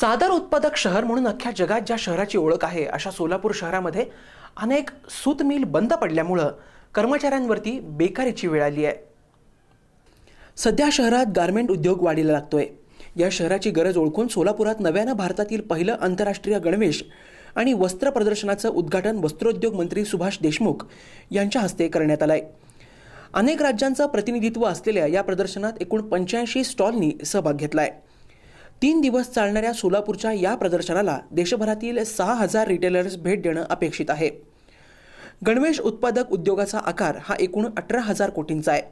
चादर उत्पादक शहर म्हणून अख्ख्या जगात ज्या शहराची ओळख आहे अशा सोलापूर शहरामध्ये अनेक सूत मिल बंद पडल्यामुळं कर्मचाऱ्यांवरती बेकारीची वेळ आली आहे. सध्या शहरात गारमेंट उद्योग वाढीला लागतोय. या शहराची गरज ओळखून सोलापुरात नव्यानं भारतातील पहिलं आंतरराष्ट्रीय गणवेश आणि वस्त्र प्रदर्शनाचं उद्घाटन वस्त्रोद्योग मंत्री सुभाष देशमुख यांच्या हस्ते करण्यात आलंय. अनेक राज्यांचं प्रतिनिधित्व असलेल्या या प्रदर्शनात एकूण पंच्याऐंशी स्टॉलनी सहभाग घेतला आहे तीन दिवस चालणाऱ्या सोलापूरच्या या प्रदर्शनाला देशभरातील सहा हजार रिटेलर्स भेट देणं अपेक्षित आहे. गणवेश उत्पादक उद्योगाचा आकार हा एकूण अठरा हजार कोटींचा आहे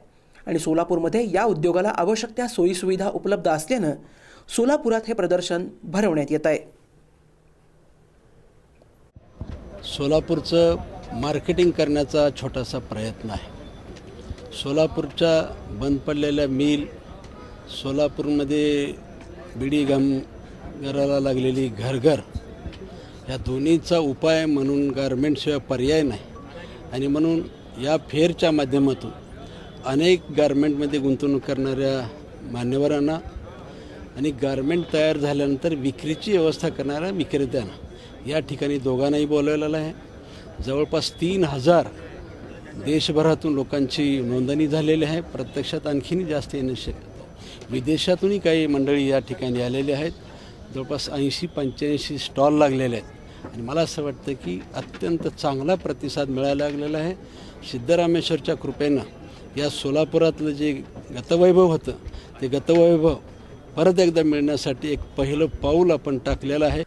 आणि सोलापूरमध्ये या उद्योगाला आवश्यक त्या सोयीसुविधा उपलब्ध असल्यानं सोलापुरात हे प्रदर्शन भरवण्यात येत आहे. सोलापूरचं मार्केटिंग करण्याचा छोटासा प्रयत्न आहे. सोलापूरच्या बंद पडलेल्या मिल सोलापूरमध्ये बिडी गम घराला लागलेली घरघर. ह्या दोन्हीचा उपाय म्हणून गारमेंटशिवाय पर्याय नाही. आणि म्हणून या फेअरच्या माध्यमातून अनेक गारमेंटमध्ये गुंतवणूक करणाऱ्या मान्यवरांना आणि गारमेंट तयार झाल्यानंतर विक्रीची व्यवस्था करणाऱ्या विक्रेत्यांना. या ठिकाणी दोघांनाही बोलवलेलं आहे. जवळपास तीन हजार देशभरातून लोकांची नोंदणी झालेली आहे. प्रत्यक्षात आणखीन जास्त येणं शक्य विदेशातूनही काही मंडळी या ठिकाणी आलेले आहेत. जवळपास ऐंशी पंच्याऐंशी स्टॉल लागलेले आहेत. आणि मला असं वाटतं की अत्यंत चांगला प्रतिसाद मिळायला लागलेला आहे. सिद्धरामेश्वरच्या कृपेनं या सोलापुरातलं जे गतवैभव होतं ते गतवैभव परत एकदा मिळण्यासाठी एक पहिलं पाऊल आपण टाकलेलं आहे.